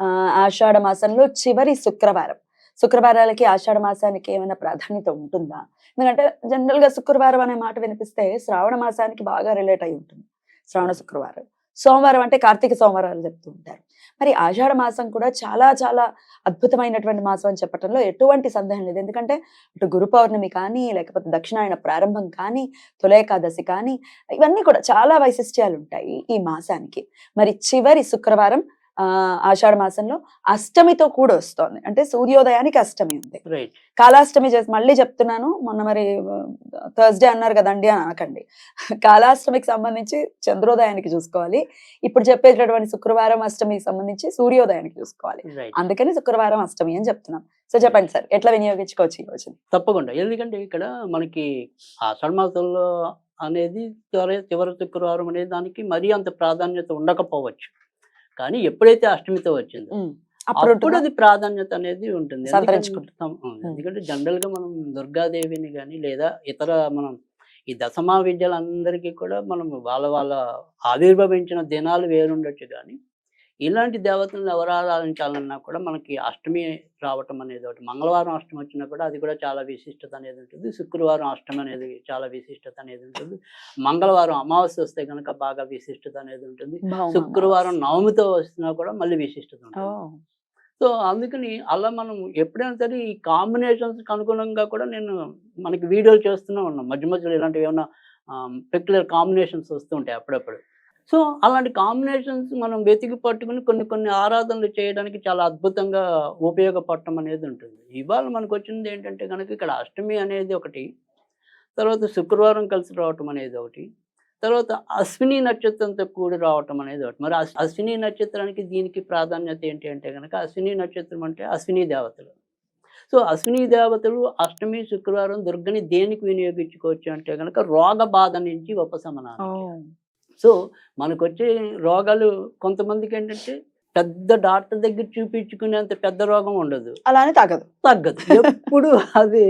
ఆషాఢ మాసంలో చివరి శుక్రవారం. శుక్రవారాలకి ఆషాఢ మాసానికి ఏమైనా ప్రాధాన్యత ఉంటుందా? ఎందుకంటే జనరల్గా శుక్రవారం అనే మాట వినిపిస్తే శ్రావణ మాసానికి బాగా రిలేట్ అయి ఉంటుంది. శ్రావణ శుక్రవారం. సోమవారం అంటే కార్తీక సోమవారాలు చెప్తూ ఉంటారు. మరి ఆషాఢ మాసం కూడా చాలా చాలా అద్భుతమైనటువంటి మాసం అని చెప్పడంలో ఎటువంటి సందేహం లేదు. ఎందుకంటే ఇటు గురు పౌర్ణమి కానీ లేకపోతే దక్షిణాయన ప్రారంభం కానీ తొలేకాదశి కానీ ఇవన్నీ కూడా చాలా వైశిష్ట్యాలు ఉంటాయి ఈ మాసానికి. మరి చివరి శుక్రవారం ఆషాఢ మాసంలో అష్టమితో కూడా వస్తోంది. అంటే సూర్యోదయానికి అష్టమి ఉంది. కాలాష్టమి చేసి మళ్ళీ చెప్తున్నాను. మొన్న మరి థర్స్డే అన్నారు కదండి అని అనకండి. కాలాష్టమికి సంబంధించి చంద్రోదయానికి చూసుకోవాలి. ఇప్పుడు చెప్పేటటువంటి శుక్రవారం అష్టమికి సంబంధించి సూర్యోదయానికి చూసుకోవాలి. అందుకని శుక్రవారం అష్టమి అని చెప్తున్నాం. సో చెప్పండి సార్ ఎట్లా వినియోగించుకోవచ్చు ఈ రోజు తప్పకుండా. ఎందుకంటే ఇక్కడ మనకి ఆషాఢ మాసంలో అనేది చివరి చివరి శుక్రవారం అనే దానికి మరీ అంత ప్రాధాన్యత ఉండకపోవచ్చు. కానీ ఎప్పుడైతే అష్టమితో వచ్చిందో అప్పుడు? అది ప్రాధాన్యత అనేది ఉంటుంది. ఎందుకంటే జనరల్గా మనం దుర్గాదేవిని కానీ లేదా ఇతర మనం ఈ దశమా విద్యలందరికీ కూడా మనం వాళ్ళ వాళ్ళ ఆవిర్భవించిన దినాలు వేరుండొచ్చు కానీ ఇలాంటి దేవతలను ఎవరు ఆరాధించాలన్నా కూడా మనకి అష్టమి రావటం అనేది ఒకటి. మంగళవారం అష్టమి వచ్చినా కూడా అది కూడా చాలా విశిష్టత అనేది ఉంటుంది. శుక్రవారం అష్టమి అనేది చాలా విశిష్టత అనేది ఉంటుంది. మంగళవారం అమావాస్య వస్తే కనుక బాగా విశిష్టత అనేది ఉంటుంది. శుక్రవారం నవమితో వస్తున్నా కూడా మళ్ళీ విశిష్టత ఉంటుంది. సో అందుకని అలా మనం ఎప్పుడైనా సరే ఈ కాంబినేషన్స్ అనుగుణంగా కూడా నేను మనకి వీడియోలు చేస్తూనే ఉన్నాం. మధ్య మధ్యలో ఇలాంటివి ఏమైనా పెక్యులర్ కాంబినేషన్స్ వస్తుంటాయి అప్పుడప్పుడు. సో అలాంటి కాంబినేషన్స్ మనం వెతికి పట్టుకుని కొన్ని కొన్ని ఆరాధనలు చేయడానికి చాలా అద్భుతంగా ఉపయోగపడటం అనేది ఉంటుంది. ఇవాళ మనకు వచ్చింది ఏంటంటే కనుక ఇక్కడ అష్టమి అనేది ఒకటి తర్వాత శుక్రవారం కలిసి రావటం అనేది ఒకటి తర్వాత అశ్విని నక్షత్రంతో కూడి రావటం అనేది ఒకటి. మరి అశ్విని నక్షత్రానికి దీనికి ప్రాధాన్యత ఏంటి అంటే కనుక అశ్విని నక్షత్రం అంటే అశ్విని దేవతలు. సో అశ్విని దేవతలు అష్టమి శుక్రవారం దుర్గని దేనికి వినియోగించుకోవచ్చు అంటే కనుక రోగ బాధ నుంచి ఉపశమనానికి. సో మనకు వచ్చే రోగాలు కొంతమందికి ఏంటంటే పెద్ద డాక్టర్ దగ్గర చూపించుకునేంత పెద్ద రోగం ఉండదు. అలానే తగ్గదు. తగ్గదు. ఎప్పుడు అది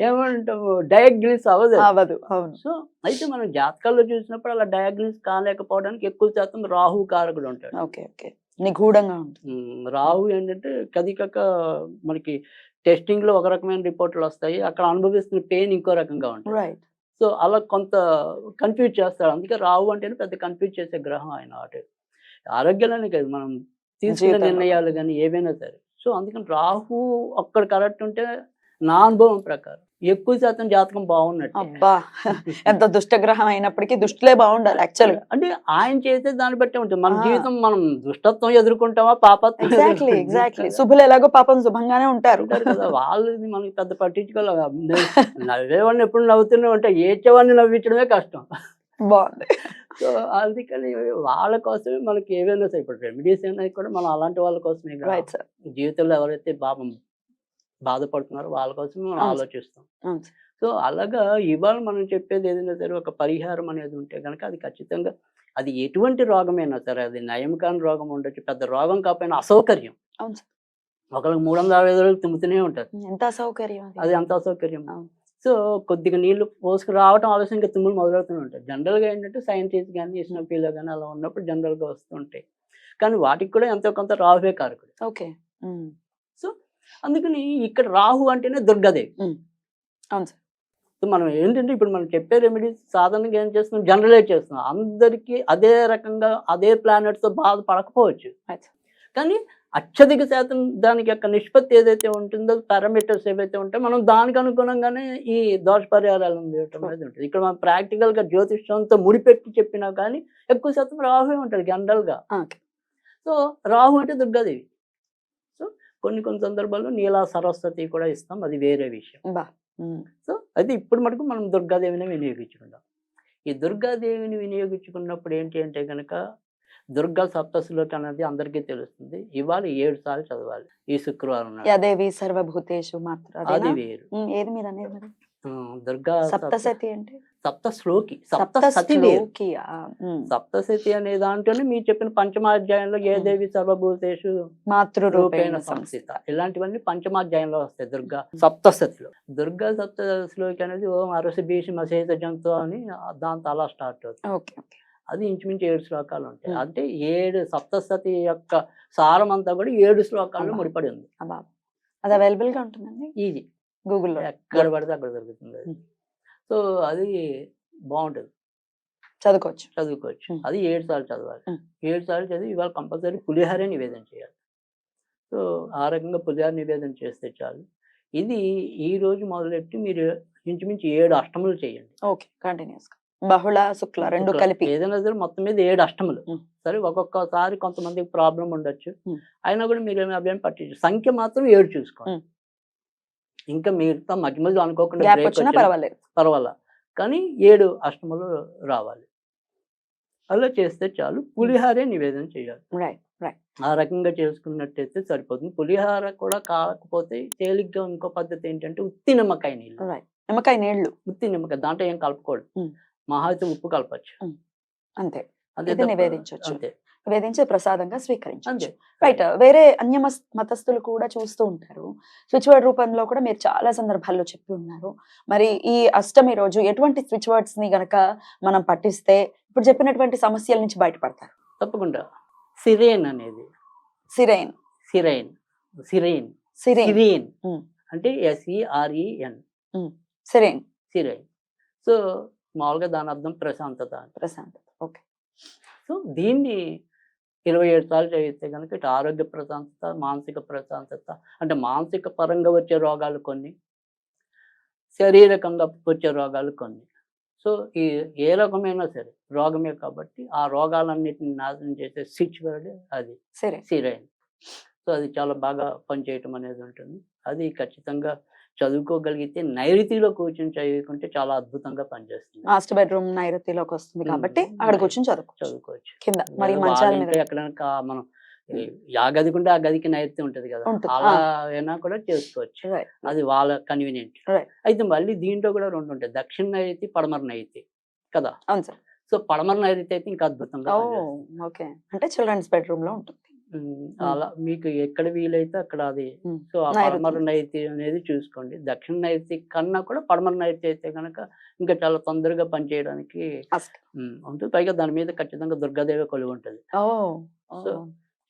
ఏమంటాము డయాగ్నోస్ అవ్వదు. అవ్వదు. అవును. సో అయితే మనం జాతకాల్లో చూసినప్పుడు అలా డయాగ్నోస్ కాలేకపోవడానికి ఎక్కువ శాతం రాహు కారకుడు ఉంటాడు ఓకే ఓకే. నిగూఢంగా ఉంటుంది. రాహు ఏంటంటే కదికక మనకి టెస్టింగ్లో ఒక రకమైన రిపోర్ట్లు వస్తాయి అక్కడ అనుభవిస్తున్న పెయిన్ ఇంకో రకంగా ఉంటుంది. రైట్ సో అలా కొంత కన్ఫ్యూజ్ చేస్తాడు. అందుకే రాహు అంటేనే పెద్ద కన్ఫ్యూజ్ చేసే గ్రహం ఆయన అటు. ఆరోగ్యాలనే కాదు మనం తీసుకునే. నిర్ణయాలు కానీ ఏవైనా సరే. సో అందుకని రాహు ఒక్కడ కరెక్ట్ ఉంటే నా అనుభవం ప్రకారం ఎక్కువ శాతం జాతకం బాగున్నట్టు. అబ్బా ఎంత దుష్టగ్రహం అయినప్పటికీ దుష్టులే బాగుండాలి యాక్చువల్ అంటే ఆయన చేసే దాన్ని బట్టే ఉంటుంది. మన. జీవితం మనం దుష్టత్వం ఎదుర్కొంటామా పాపత్వం ఎగ్జాక్ట్లీ? ఎగ్జాక్ట్లీ శుభులు ఎలాగో పాపం శుభంగానే ఉంటారు. వాళ్ళది మనకి పెద్ద పట్టించుకోవాలి నవ్వేవాడిని ఎప్పుడు నవ్వుతూనే ఉంటాయి ఏడ్చేవాడిని నవ్వించడమే కష్టం. బాగుంది. సో అందుకని వాళ్ళ కోసమే మనకి ఏవైనా సరే ఇప్పుడు రెమెడీస్ అనేది కూడా మనం అలాంటి వాళ్ళ కోసమే జీవితంలో ఎవరైతే పాపం బాధపడుతున్నారో వాళ్ళ కోసమే మనం. ఆలోచిస్తాం. సో అలాగా ఇవాళ మనం చెప్పేది ఏదైనా సరే ఒక పరిహారం అనేది ఉంటే కనుక అది ఖచ్చితంగా అది ఎటువంటి రోగమైనా సరే అది నయం కాని రోగం ఉండొచ్చు పెద్ద రోగం కాకపోయినా అసౌకర్యం. ఒకరికి మూడు వందల అరవై ఐదు రోజులు తుమ్ముతూనే ఉంటారు ఎంత అసౌకర్యం అది. అంత అసౌకర్యం. సో కొద్దిగా నీళ్ళు పోసుకు రావటం ఆలస్యంగా తుమ్ములు మొదలవుతూనే ఉంటాయి జనరల్గా ఏంటంటే సైంటిస్ట్ కానీ ఇస్నోపీలో కానీ అలా ఉన్నప్పుడు జనరల్గా వస్తుంటాయి కానీ వాటికి కూడా ఎంతో కొంత రాహువే కారకుడు ఓకే ఉమ్. అందుకని ఇక్కడ రాహు అంటేనే దుర్గాదేవి అవును సార్. మనం ఏంటంటే ఇప్పుడు మనం చెప్పే రెమెడీస్ సాధారణంగా ఏం చేస్తున్నాం? జనరలైజ్ చేస్తున్నాం. అందరికీ అదే రకంగా అదే ప్లానెట్తో బాధపడకపోవచ్చు. కానీ అత్యధిక శాతం దానికి యొక్క నిష్పత్తి ఏదైతే ఉంటుందో పారామీటర్స్ ఏవైతే ఉంటాయో మనం దానికి అనుగుణంగానే ఈ దోష పరిహారాలను చేయటం అనేది ఉంటుంది. ఇక్కడ మనం practical గా జ్యోతిష్యంతో ముడిపెట్టి చెప్పినా కానీ ఎక్కువ శాతం రాహువే ఉంటుంది జనరల్గా సో రాహు అంటే దుర్గాదేవి. కొన్ని కొన్ని సందర్భాల్లో నీలా సరస్వతి కూడా ఇస్తాం. అది వేరే విషయం. సో అయితే ఇప్పుడు మటుకు మనం దుర్గాదేవిని వినియోగించుకుందాం. ఈ దుర్గాదేవిని వినియోగించుకున్నప్పుడు ఏంటి అంటే కనుక దుర్గా సప్తశిలోకి అనేది అందరికీ తెలుస్తుంది. ఇవాళ ఏడు సార్లు చదవాలి. ఈ శుక్రవారం. యదేవి సర్వభూతేషు మాత్ర అది? వేరు. ఏది మీరు? అనేది దుర్గా సప్త సప్తసతి అంటే? సప్త శ్లోకి సప్త సప్త? ఉమ్. సప్తశతి అనే దాంట్లోనే మీరు చెప్పిన పంచమాధ్యాయంలో ఏ. దేవి సర్వభూతేషు మాతృరూపేణ రూపేణ సంస్థిత ఇలాంటివన్నీ పంచమాధ్యాయంలో వస్తాయి దుర్గా సప్తశతిలో దుర్గా సప్తశతిలోకి అనేది ఓం అరసి భీషి మసేత జంతు అని దాంతో అలా స్టార్ట్ అవుతుంది అది ఇంచుమించు ఏడు శ్లోకాలు ఉంటాయి. అంటే ఏడు సప్తశతి యొక్క సారం అంతా కూడా ఏడు శ్లోకాల్లో అబ్బా. ముడిపడి ఉంది అది అవైలబుల్గా ఉంటుందండి ఈజీ గూగుల్లో ఎక్కడ పడితే అక్కడ దొరుకుతుంది. సో అది బాగుంటుంది చదువుకోవచ్చు చదువుకోవచ్చు. అది ఏడు సార్లు చదవాలి. ఏడు సార్లు చదివి ఇవాళ కంపల్సరీ పులిహారే నివేదన చేయాలి సో ఆ రకంగా పులిహార నివేదన చేస్తే చాలు ఇది ఈ రోజు మొదలెట్టి మీరు ఇంచుమించు ఏడు అష్టములు చేయండి ఓకే కంటిన్యూస్ బహుళ శుక్ల రెండు. కలిపి ఏదైనా సరే మొత్తం మీద ఏడు అష్టములు. సరే ఒక్కొక్కసారి కొంతమందికి ప్రాబ్లం ఉండొచ్చు. అయినా కూడా మీరు ఏమి అభ్యాసం పట్టించు సంఖ్య మాత్రం ఏడు చూసుకోండి. ఇంకా మిగతా మధ్య మధ్యలో అనుకోకుండా పర్వాలేదు. పర్వాలా. కానీ ఏడు అష్టములు రావాలి. అలా చేస్తే చాలు. పులిహారే నివేదన చేయాలి. ఆ రకంగా చేసుకున్నట్టయితే సరిపోతుంది. పులిహార కూడా కాకపోతే తేలిగ్గా ఇంకో పద్ధతి ఏంటంటే ఉత్తి నిమ్మకాయ నీళ్ళు. నిమ్మకాయ నీళ్ళు ఉత్తి నిమ్మకాయ దాంట్లో ఏం కలపకూడదు ఉమ్. మహా ఉప్పు కలపచ్చు. అంతే. అంతే ఇది తప్ప- నివేదించొచ్చు. అంతే. నివేదించి ప్రసాదంగా స్వీకరించవచ్చు. అంతే. రైట్ వేరే అన్య మతస్థులు కూడా చూస్తూ ఉంటారు. స్విచ్ వర్డ్ రూపంలో కూడా మీరు చాలా సందర్భాల్లో చెప్పి ఉన్నారు. మరి ఈ అష్టమి రోజు ఎటువంటి స్విచ్ వర్డ్స్ని గనక మనం పట్టిస్తే ఇప్పుడు చెప్పినటువంటి సమస్యల నుంచి బయటపడతారు? తప్పకుండా. సిరేన్ అనేది. Serene serene serene serene. అంటే S E R E N serene serene so మామూలుగా దాని అర్థం ప్రశాంతత అని. ప్రశాంత్ ఓకే సో దీన్ని ఇరవై ఏడు సార్లు చదివితే కనుక ఇటు ఆరోగ్య ప్రశాంతత మానసిక ప్రశాంతత అంటే మానసిక పరంగా వచ్చే రోగాలు కొన్ని శారీరకంగా వచ్చే రోగాలు కొన్ని. సో ఈ ఏ రకమైనా సరే రోగమే కాబట్టి ఆ రోగాలన్నిటిని నాశనం చేసే స్విచ్ వర్డ్ అది సిరైన్ సిరైన్ సో అది చాలా బాగా పనిచేయటం అనేది ఉంటుంది. అది ఖచ్చితంగా చదువుకోగలిగితే నైరుతిలో కూర్చొని చదువుకుంటే చాలా అద్భుతంగా పనిచేస్తుంది. మాస్టర్ బెడ్రూమ్ నైరుతిలోకి వస్తుంది కాబట్టి అక్కడ. కూర్చొని చదువుకోవచ్చు. చదువుకోవచ్చు. కింద మరి మంచాల మీద ఎక్కడైనా మనం ఆ గదికి ఉంటే ఆ గదికి నైరుతి ఉంటది కదా. అలా అయినా కూడా చేసుకోవచ్చు. అది వాళ్ళ కన్వీనియంట్. అయితే మళ్ళీ దీంట్లో కూడా రెండు ఉంటాయి. దక్షిణ నైరుతి పడమర నైరుతి కదా. సో పడమర నైరుతి అయితే ఇంకా అద్భుతంగా. ఓకే. అంటే చిల్డ్రన్స్ బెడ్రూమ్లో ఉంటుంది. అలా మీకు ఎక్కడ వీలైతే అక్కడ అది సో ఆ. పడమర నైరుతి అనేది చూసుకోండి. దక్షిణ నైరుతి కన్నా కూడా పడమర నైరుతి అయితే కనుక ఇంకా చాలా తొందరగా పనిచేయడానికి ఉంటుంది. పైగా దాని మీద ఖచ్చితంగా దుర్గాదేవి కొలువు ఉంటుంది. సో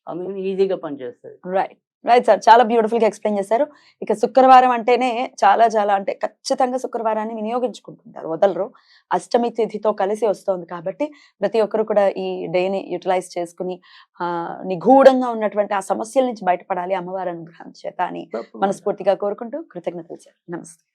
అందుకని ఈజీగా పనిచేస్తుంది. రైట్ రైట్ సార్ చాలా బ్యూటిఫుల్గా ఎక్స్ప్లెయిన్ చేశారు. ఇక శుక్రవారం అంటేనే చాలా చాలా అంటే ఖచ్చితంగా శుక్రవారాన్ని వినియోగించుకుంటుంటారు. వదలరు. అష్టమి తిథితో కలిసి వస్తోంది కాబట్టి ప్రతి ఒక్కరు కూడా ఈ డేని యూటిలైజ్ చేసుకుని ఆ నిగూఢంగా ఉన్నటువంటి ఆ సమస్యల నుంచి బయటపడాలి అమ్మవారి అనుగ్రహం చేత అని మనస్ఫూర్తిగా కోరుకుంటూ కృతజ్ఞతలు సార్ నమస్తే.